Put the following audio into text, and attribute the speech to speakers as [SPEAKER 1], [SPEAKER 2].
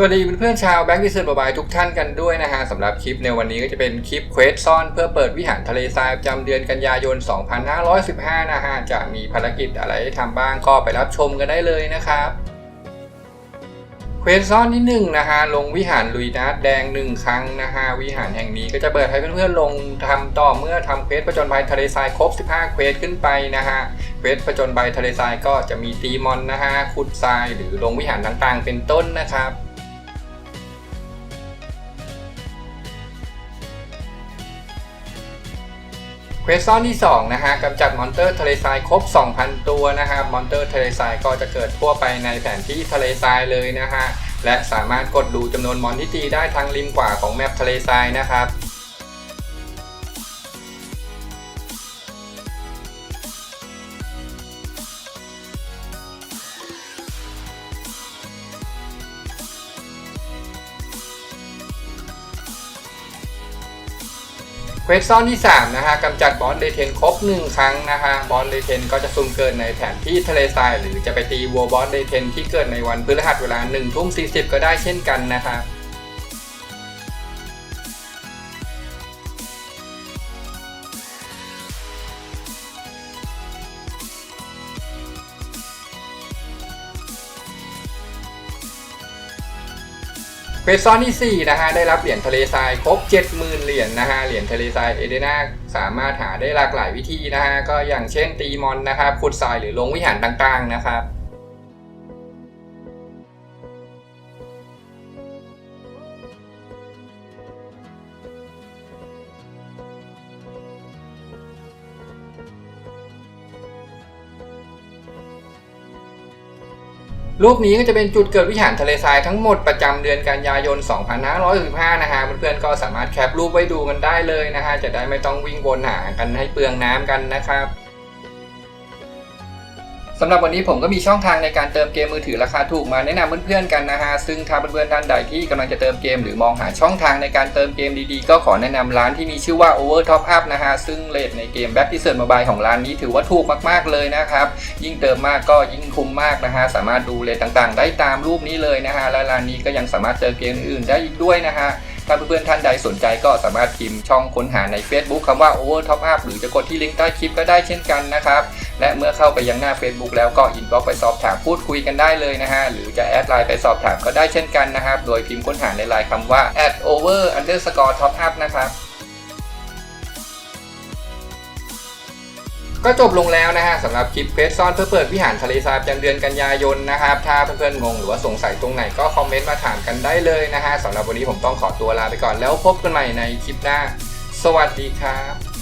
[SPEAKER 1] สวัสดีเพื่อนๆชาวแบงค์ดิเซอร์บายทุกท่านกันด้วยนะฮะสำหรับคลิปในวันนี้ก็จะเป็นคลิปเควสซ่อนเพื่อเปิดวิหารทะเลทรายประจำเดือนกันยายน 2515 นะฮะ จะมีภารกิจอะไรให้ทำบ้างก็ไปรับชมกันได้เลยนะครับเควสซ่อนที่1นงนะฮะลงวิหารลุยนัดแดง 1 ครั้งนะฮะวิหารแห่งนี้ก็จะเปิดให้เพื่อนๆลงทำต่อเมื่อทำเควสประจนภัยทะเลทรายครบ 15 เควสขึ้นไปนะฮะเควสประจนใบทะเลทรายก็จะมีตีมอนนะฮะขุดทรายหรือลงวิหารต่างๆ เป็นต้นนะครับ เควสซ้อนที่ 2 นะฮะกำจัดมอนเตอร์ทะเลทรายครบ 2,000 ตัวนะครับมอนเตอร์ทะเลทรายก็จะเกิดทั่วไปในแผนที่ทะเลทรายเลยนะฮะและสามารถกดดูจำนวนมอนที่ตีได้ทางริมขวาของแมปทะเลทรายนะครับ เควสซ่อนที่ 3 นะฮะกำจัดบอสเลเทนครบ 1 ครั้งนะฮะบอสเลเทนก็จะซุ่มเกิดในแผนที่ทะเลทรายหรือจะไปตีวัวบอสเลเทนที่เกิดในวันพฤหัสเวลา1ทุ่ม40 ก็ได้เช่นกันนะครั เควสซ้อนที่ 4 นะฮะ ได้รับเหรียญทะเลทรายครบ 70,000 เหรียญนะฮะ เหรียญทะเลทรายเอเดนาสามารถหาได้หลากหลายวิธีนะฮะ ก็อย่างเช่นตีมอนนะครับขุดทรายหรือลงวิหารต่างๆนะครับ รูปนี้ก็จะเป็นจุดเกิดวิหารทะเลทรายทั้งหมดประจำเดือนกันยายน 2565 นะฮะเพื่อนๆก็สามารถแคปรูปไว้ดูกันได้เลยนะฮะจะได้ไม่ต้องวิ่งวนหากันให้เปลืองน้ำกันนะครับ สำหรับวันนี้ผมก็มีช่องทางในการเติมเกมมือถือราคาถูกมาแนะนำเพื่อนๆกันนะฮะ ซึ่งถ้าเพื่อนๆท่านใดที่กำลังจะเติมเกมหรือมองหาช่องทางในการเติมเกมดีๆ ก็ขอแนะนำร้านที่มีชื่อว่า Over Top Up นะฮะ ซึ่งเลทในเกม Back to Search Mobile ของร้านนี้ถือว่าถูกมากๆเลยนะครับ ยิ่งเติมมากก็ยิ่งคุ้มมากนะฮะ สามารถดูเลทต่างๆ ได้ตามรูปนี้เลยนะฮะ และร้านนี้ก็ยังสามารถเติมเกมอื่นๆได้อีกด้วยนะฮะถ้าเพื่อนๆท่านใดสนใจก็สามารถพิมพ์ช่องค้นหาใน Facebook คำว่า Over Top Up หรือจะกดที่ลิงก์ใต้คลิปก็ได้เช่นกันนะครับ และเมื่อเข้าไปยังหน้า Facebook แล้วก็อินบ็อกไปสอบถามพูดคุยกันได้เลยนะฮะ หรือจะแอดไลน์ไปสอบถามก็ได้เช่นกันนะครับ โดยพิมพ์ค้นหาในไลน์คำว่า at over underscore top up นะครับก็จบลงแล้วนะฮะสำหรับคลิปเฟซซ่อนเพื่อเปิดวิหารทะเลทรายประจำเดือนกันยายนนะครับ ถ้าเพื่อนๆงงหรือว่าสงสัยตรงไหนก็คอมเมนต์มาถามกันได้เลยนะฮะสำหรับวันนี้ผมต้องขอตัวลาไปก่อนแล้วพบกันใหม่ในคลิปหน้า สวัสดีครับ